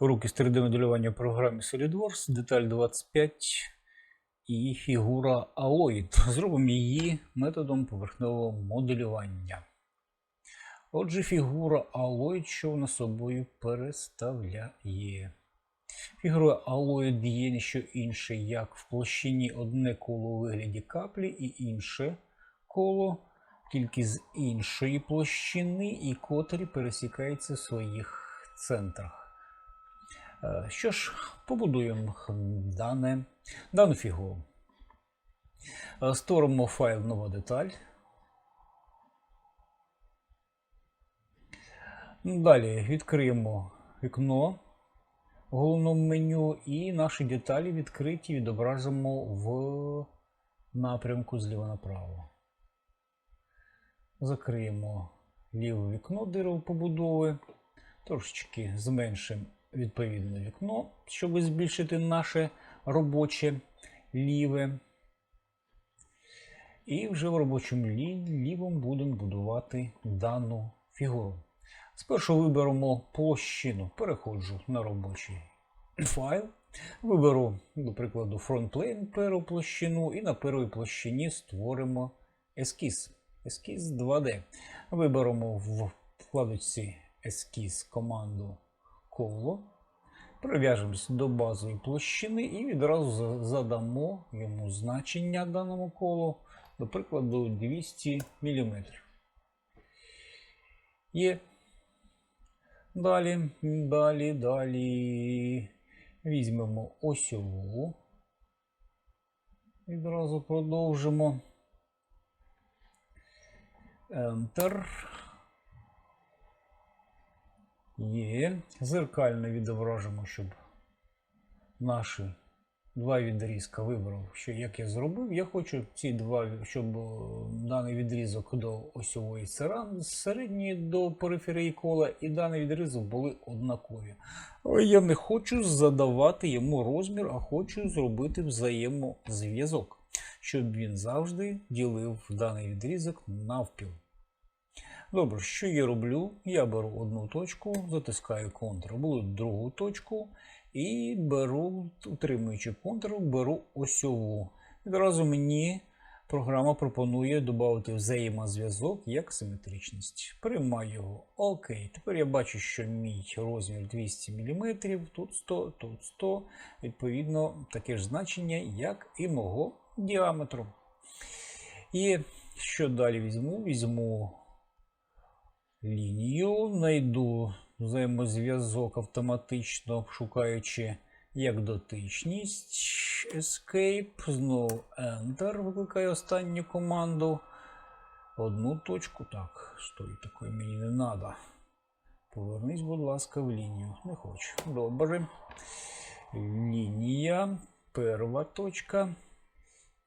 Руки з 3D-моделювання в програмі SolidWorks, деталь 25 і фігура Alloyd. Зробимо її методом поверхневого моделювання. Отже, фігура Alloyd, що вона собою переставляє. Фігура Alloyd є не що інше, як в площині одне коло у вигляді каплі і інше коло, тільки з іншої площини, і котрі пересікаються в своїх центрах. Е, Що ж, побудуємо дане, дану фігуру. Е, Створимо файл нова деталь. Далі відкриємо вікно в головному меню і наші деталі відкриті відображимо в напрямку зліва направо. Закриємо ліве вікно дерево побудови. Трошечки зменшимо відповідне вікно, щоб збільшити наше робоче ліве. І вже в робочому лі- лівому будемо будувати дану фігуру. Спершу виберемо площину, переходжу на робочий файл. Виберу, до прикладу, фронтплейн першу площину, і на першій площині створимо ескіз. Ескіз 2D. Виберемо в вкладочці ескіз команду коло. Прив'яжемось до базової площини і відразу задамо йому значення даному колу, до прикладу, 200 мм. Є. Далі, далі, далі. Візьмемо осьову. Відразу продовжимо. Enter. Є. Зеркально відображимо, щоб наші два відрізка вибрав, що як я зробив. Я хочу ці два, щоб е, даний відрізок до осьової середньої до периферії кола і даний відрізок були однакові. Але я не хочу задавати йому розмір, а хочу зробити взаємозв'язок, щоб він завжди ділив даний відрізок навпіл. Добре, що я роблю? Я беру одну точку, затискаю Ctrl, беру другу точку і беру, утримуючи Ctrl, беру осьову. Відразу мені програма пропонує додати взаємозв'язок як симетричність. Приймаю його. Окей. Тепер я бачу, що мій розмір 200 мм, тут 100, тут 100. Відповідно, таке ж значення, як і мого діаметру. І що далі візьму? Візьму лінію, знайду взаємозв'язок автоматично, шукаючи як дотичність. Escape, знову Enter, викликаю останню команду. Одну точку. Так, стой, такої мені не треба. Повернись, будь ласка, в лінію. Не хочу. Добре. Лінія, перша точка.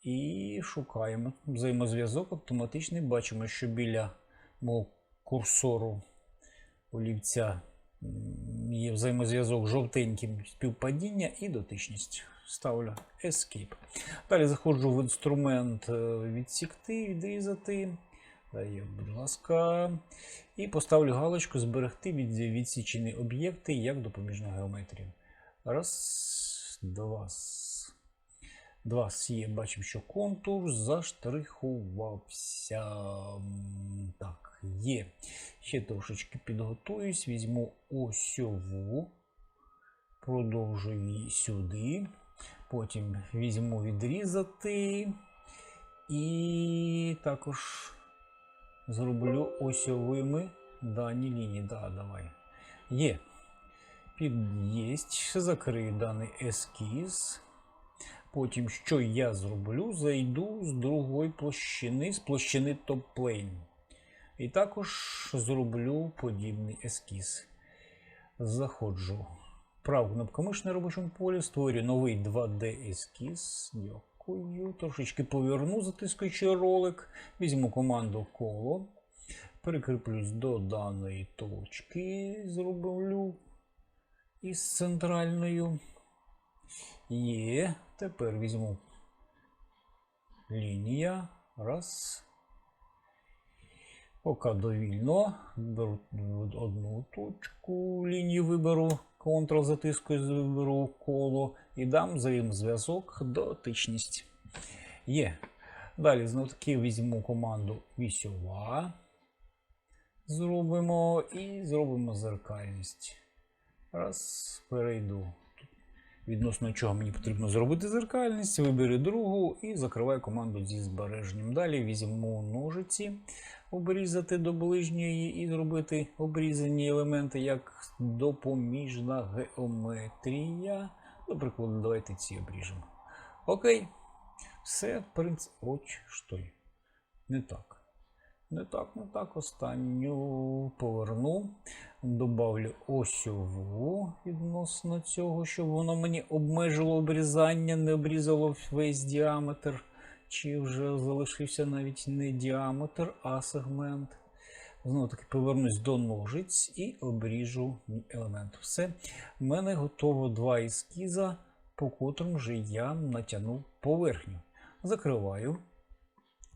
І шукаємо взаємозв'язок автоматичний. Бачимо, що біля мого курсору олівця є взаємозв'язок жовтеньким співпадіння і дотичність. Ставлю Escape. Далі заходжу в інструмент е, відсікти, відрізати. Даю, будь ласка. І поставлю галочку зберегти від, відсічені об'єкти як допоміжну геометрію. Раз, два. Два є, бачимо, що контур заштрихувався. М, Є. Ще трошечки підготуюсь, візьму осьову, продовжую її сюди. Потім візьму відрізати. І також зроблю осьовими дані лінії. Да, давай. Є. Під єсть. Закрию даний ескіз. Потім, що я зроблю, зайду з другої площини, з площини топ-плейн. І також зроблю подібний ескіз. Заходжу. Праву кнопку миші на робочому полі, створюю новий 2D ескіз. Дякую. Трошечки поверну, затискуючи ролик. Візьму команду коло. Прикріплюсь до даної точки. Зроблю із центральною. Є. Тепер візьму лінія. Раз. Поки довільно. Беру одну точку, лінію виберу. Ctrl затискую, заберу коло і дам взаємозв'язок дотичність. Є. Далі знов таки візьму команду вісьова. Зробимо і зробимо зеркальність. Раз, перейду. Відносно чого мені потрібно зробити зеркальність, виберу другу і закриваю команду зі збереженням. Далі візьму ножиці, обрізати до ближньої і зробити обрізані елементи як допоміжна геометрія. До прикладу, давайте ці обріжемо. Окей. Все, в принципі. Оч, що й. Не так. Не так, не так. Останню поверну. Добавлю осьову відносно цього, щоб воно мені обмежило обрізання, не обрізало весь діаметр. Чи вже залишився навіть не діаметр, а сегмент. Знову таки повернусь до ножиць і обріжу елемент. Все. У мене готово два ескіза, по котрим вже я натягнув поверхню. Закриваю.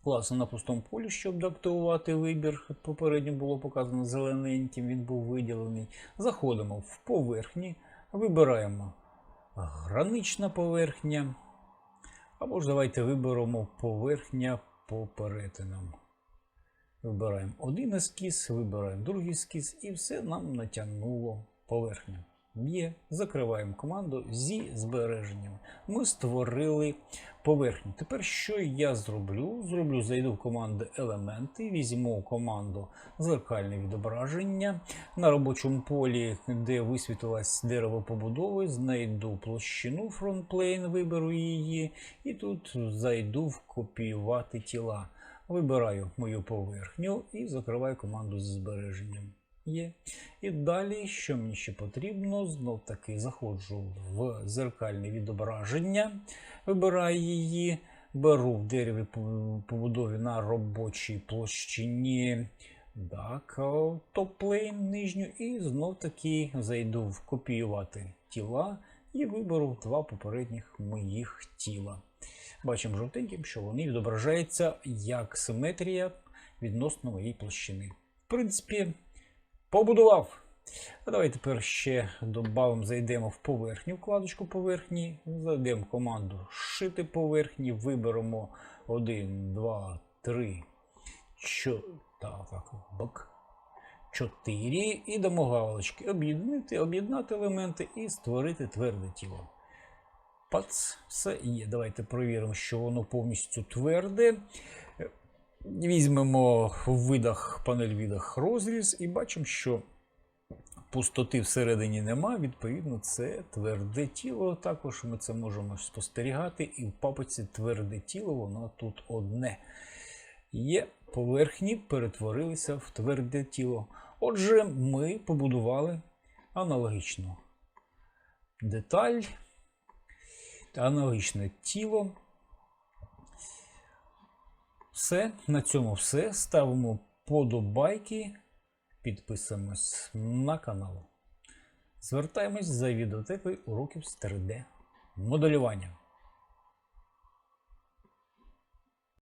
Класно на пустому полі, щоб доактивувати вибір. Попередньо було показано зелененьким, він був виділений. Заходимо в поверхні, вибираємо гранична поверхня. Або ж давайте виберемо поверхня по перетинам. Вибираємо один ескіз, вибираємо другий ескіз, і все нам натягнуло поверхню. Є, закриваємо команду зі збереженням. Ми створили поверхню. Тепер що я зроблю? Зроблю, зайду в команду елементи, візьму команду зеркальне відображення. На робочому полі, де висвітилось дерево побудови, знайду площину фронтплейн, виберу її, і тут зайду в копіювати тіла. Вибираю мою поверхню і закриваю команду зі збереженням. Є. І далі, що мені ще потрібно, знов таки заходжу в зеркальне відображення, вибираю її, беру в дереві побудові на робочій площині так, топ-плейн нижню, і знов таки зайду в копіювати тіла і виберу два попередніх моїх тіла. Бачимо жовтеньким, що вони відображаються як симетрія відносно моєї площини. В принципі, побудував. А давайте тепер ще додамо, зайдемо в поверхню, вкладочку поверхні, зайдемо в команду Шити поверхні, виберемо 1, 2, 3, 4, так, так, бок, 4 і дамо галочки. Об'єднати, об'єднати елементи і створити тверде тіло. Пац, все є. Давайте перевіримо, що воно повністю тверде. Візьмемо в видах, панель видах розріз і бачимо, що пустоти всередині нема. Відповідно, це тверде тіло. Також ми це можемо спостерігати. І в папиці тверде тіло, воно тут одне. Є поверхні, перетворилися в тверде тіло. Отже, ми побудували аналогічну деталь, аналогічне тіло. Все, на цьому все. Ставимо подобайки, підписуємось на канал. Звертаємось за відеотекою уроків з 3D моделювання.